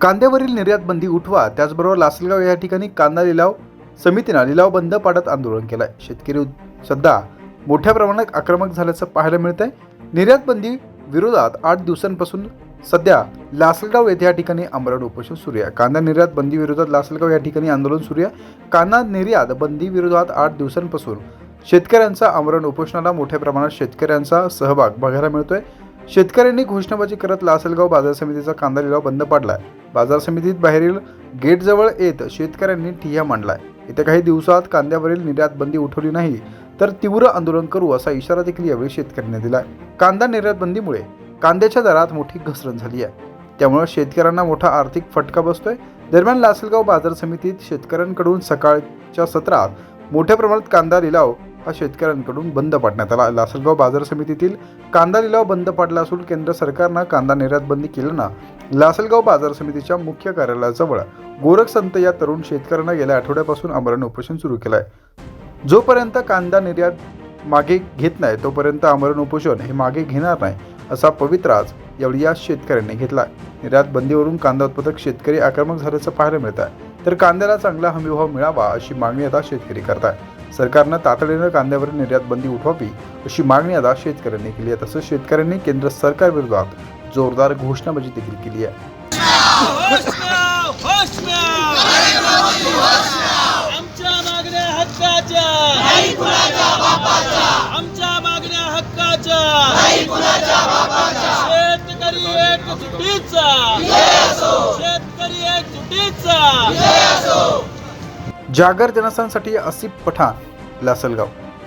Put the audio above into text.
कांद्यावरील निर्यात बंदी उठवा त्याचबरोबर लासलगाव या ठिकाणी कांदा लिलाव समितीनं लिलाव बंद पाडत आंदोलन केलंय. शेतकरी सध्या मोठ्या प्रमाणात आक्रमक झाल्याचं पाहायला मिळत आहे निर्यात बंदी विरोधात आठ दिवसांपासून सध्या लासलगाव येथे या ठिकाणी आमरण उपोषण सुरू आहे. कांदा निर्यात बंदी विरोधात लासलगाव या ठिकाणी आंदोलन सुरू आहे. कांदा निर्यात बंदी विरोधात आठ दिवसांपासून शेतकऱ्यांचा आमरण उपोषणाला मोठ्या प्रमाणात शेतकऱ्यांचा सहभाग बघायला मिळतोय. शेतकऱ्यांनी घोषणाबाजी करत लासलगाव बाजार समितीचा कांदा लिलाव बंद पाडलाय. बाजार समितीत बाहेरील गेटजवळ येत शेतकऱ्यांनी ठिय्या मांडलाय. येत्या काही दिवसात कांद्यावरील निर्यात बंदी उठवली नाही तर तीव्र आंदोलन करू असा इशारा देखील यावेळी शेतकऱ्यांनी दिलाय. कांदा निर्यात बंदीमुळे कांद्याच्या दरात मोठी घसरण झाली आहे. त्यामुळे शेतकऱ्यांना मोठा आर्थिक फटका बसतोय. दरम्यान लासलगाव बाजार समितीत शेतकऱ्यांकडून सकाळच्या सत्रात मोठ्या प्रमाणात कांदा लिलाव हा शेतकऱ्यांकडून बंद पाडण्यात आला. लासलगाव बाजार समितीतील कांदा लिलाव बंद पाडला असून केंद्र सरकारनं कांदा निर्यात बंदी केल्यानं लासलगाव बाजार समितीच्या मुख्य कार्यालयाजवळ गोरख संत या तरुण शेतकऱ्यांना गेल्या आठवड्यापासून आमरण उपोषण सुरू केलं आहे जोपर्यंत कांदा निर्यात मागे घेत नाही तोपर्यंत आमरण उपोषण हे मागे घेणार नाही असा पवित्राच यावेळी या शेतकऱ्यांनी घेतला निर्यात बंदीवरून कांदा उत्पादक शेतकरी आक्रमक झाल्याचं पाहायला मिळत आहे तर कांद्याला चांगला हमीभाव मिळावा अशी मागणी आता शेतकरी करत आहे सरकारनं तातडीनं कांद्यावरील निर्यात बंदी उठवावी अशी मागणी आता शेतकऱ्यांनी केली आहे. तसंच शेतकऱ्यांनी केंद्र सरकारविरोधात जोरदार घोषणाबाजी देखील केली आहे. जागर जनस्थानसाठी आसिफ पठाण लासलगाव.